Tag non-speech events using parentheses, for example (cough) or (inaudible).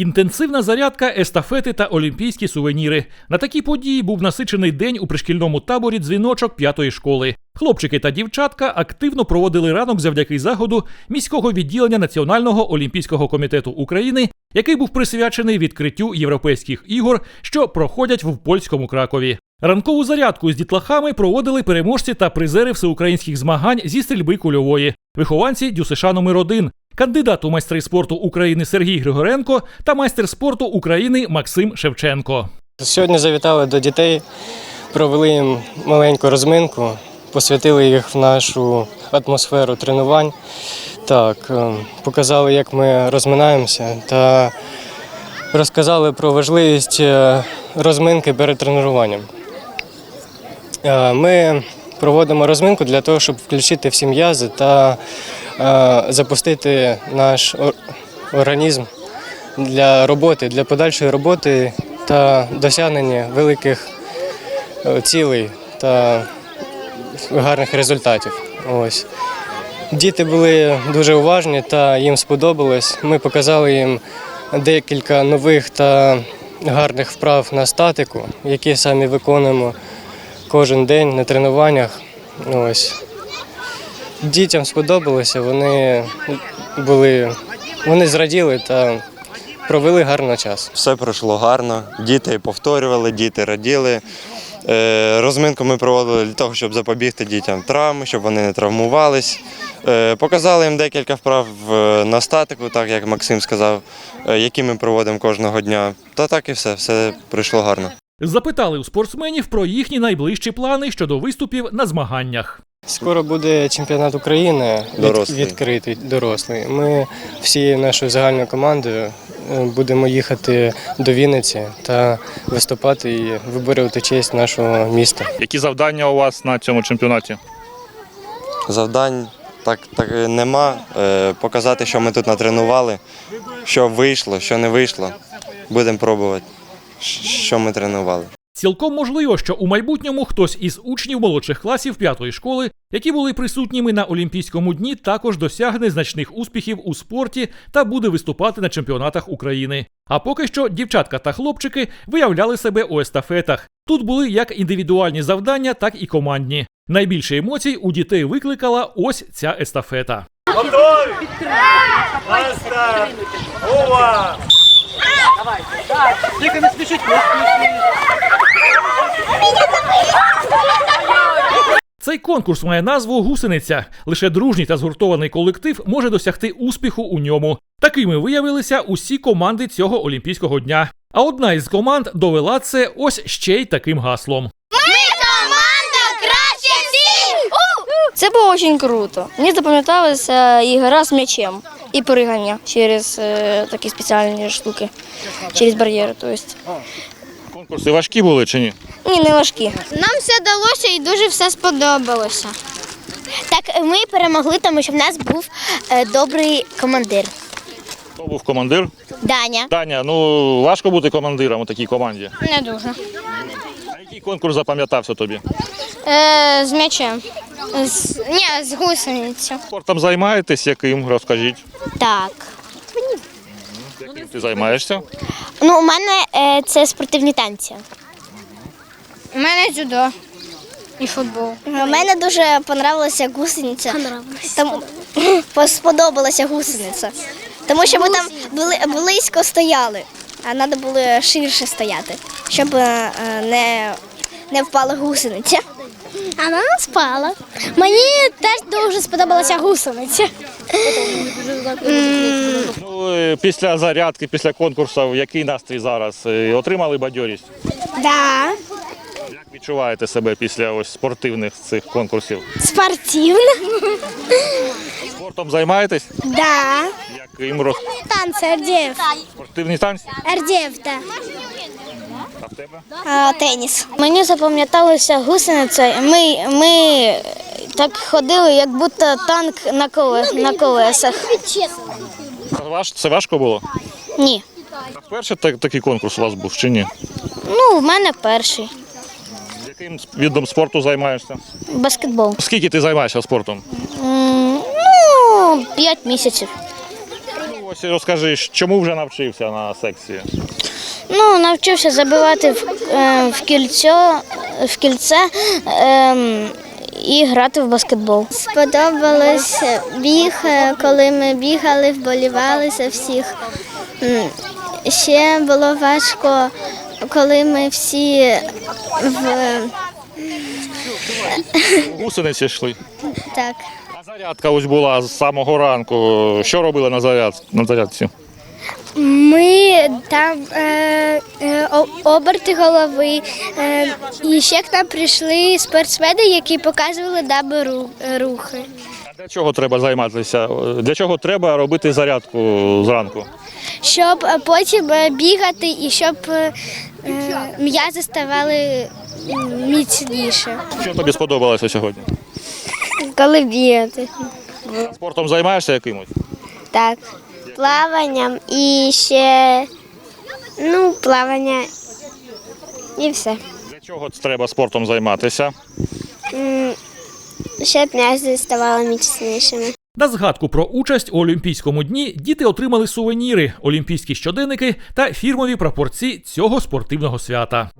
Інтенсивна зарядка, естафети та олімпійські сувеніри. На такій події був насичений день у пришкільному таборі дзвіночок п'ятої школи. Хлопчики та дівчатка активно проводили ранок завдяки заходу міського відділення Національного олімпійського комітету України, який був присвячений відкриттю європейських ігор, що проходять в польському Кракові. Ранкову зарядку з дітлахами проводили переможці та призери всеукраїнських змагань зі стрільби кульової, вихованці ДЮСШ номер 1 кандидат у майстри спорту України Сергій Григоренко та майстер спорту України Максим Шевченко. Сьогодні завітали до дітей, провели їм маленьку розминку, посвятили їх в нашу атмосферу тренувань. Так, е, показали, як ми розминаємося, та розказали про важливість е, розминки перед тренуванням. Е, Ми проводимо розминку для того, щоб включити всі м'язи та запустити наш організм для роботи, для подальшої роботи та досягнення великих е, цілей та гарних результатів. Ось. Діти були дуже уважні та їм сподобалось. Ми показали їм декілька нових та гарних вправ на статику, які самі виконуємо кожен день на тренуваннях. Ось. Дітям сподобалося, вони були, вони зраділи та провели гарний час. Все пройшло гарно. Діти повторювали, діти раділи. Е, Розминку ми проводили для того, щоб запобігти дітям травм, щоб вони не травмувались. Е, Показали їм декілька вправ е, на статику, так як Максим сказав, які ми проводимо кожного дня. Та так і все, все пройшло гарно. Запитали у спортсменів про їхні найближчі плани щодо виступів на змаганнях. Скоро буде чемпіонат України від- Дорослий. відкритий дорослий. Ми всією нашою загальною командою е, будемо їхати до Вінниці та виступати і виборювати честь нашого міста. Які завдання у вас на цьому чемпіонаті? Завдань так, так і нема. Е, Показати, що ми тут натренували, що вийшло, що не вийшло. Будемо пробувати, щ- що ми тренували. Цілком можливо, що у майбутньому хтось із учнів молодших класів п'ятої школи, які були присутніми на Олімпійському дні, також досягне значних успіхів у спорті та буде виступати на чемпіонатах України. А поки що дівчатка та хлопчики виявляли себе у естафетах. Тут були як індивідуальні завдання, так і командні. Найбільше емоцій у дітей викликала ось ця естафета. Готові? На старт! Увага! Цей конкурс має назву Гусениця. Лише дружній та згуртований колектив може досягти успіху у ньому. Такими виявилися усі команди цього олімпійського дня. А одна із команд довела це ось ще й таким гаслом. Це було дуже круто. Мені запам'яталася і гра з м'ячем, і пригання через е, такі спеціальні штуки, через бар'єри. Тобто. Конкурси важкі були чи ні? Ні, не важкі. Нам все вдалося і дуже все сподобалося. Так, ми перемогли, тому що в нас був е, добрий командир. Хто був командир? Даня. Таня, ну важко бути командиром у такій команді. Не дуже. А який конкурс запам'ятався тобі? Е, з м'ячем. З, ні, з гусеницю. Спортом займаєтесь, яким розкажіть? Так. Ти займаєшся? Ну, у мене е, це спортивні танці. У мене дзюдо і футбол. У мене дуже понравилася гусениця. Тому (laughs) сподобалася гусениця. Тому що ми там бли- близько стояли, а треба було ширше стояти, щоб е, не, не впала гусениця. Вона спала. Мені теж дуже сподобалася гусениця. Ну, е, після зарядки, після конкурсу, який настрій зараз? Е, Отримали бадьорість? Да. Як відчуваєте себе після ось спортивних цих конкурсів? Спортивна. Спортом займаєтесь? Да. Яким роз... Танці Ардєв. спортивні танці? Ардєв, так. А тебе? теніс. Мені запам'яталася гусениця. Ми, ми так ходили, як будто танк на, коле, на колесах. Це важко було? Ні. А вперше так- такий конкурс у вас був чи ні? Ну, в мене перший. Яким видом спорту займаєшся? Баскетбол. Скільки ти займаєшся спортом? М, Ну, 5 місяців. Ось розкажи, чому вже навчився на секції? Ну, навчився забивати в, е, в кільцо, в кільце ем, і грати в баскетбол. Сподобалось біг, е, коли ми бігали, вболівали за всіх. Ще було важко, коли ми всі в Гусениці йшли. так. А зарядка ось була з самого ранку. Що робили на зарядці? Ми там е, е, оберти голови. Е, і ще к нам прийшли спортсмени, які показували ру- рухи. А для чого треба займатися? Для чого треба робити зарядку зранку? Щоб е, потім е, бігати і щоб е, е, м'язи ставали міцніше. Що тобі сподобалося сьогодні? Коли бігати. Спортом займаєшся якимось? Так. Плаванням і ще ну, плавання і все. Для чого треба спортом займатися? Щоб м'язи ставали міцнішими. На згадку про участь у Олімпійському дні діти отримали сувеніри, олімпійські щоденники та фірмові прапорці цього спортивного свята.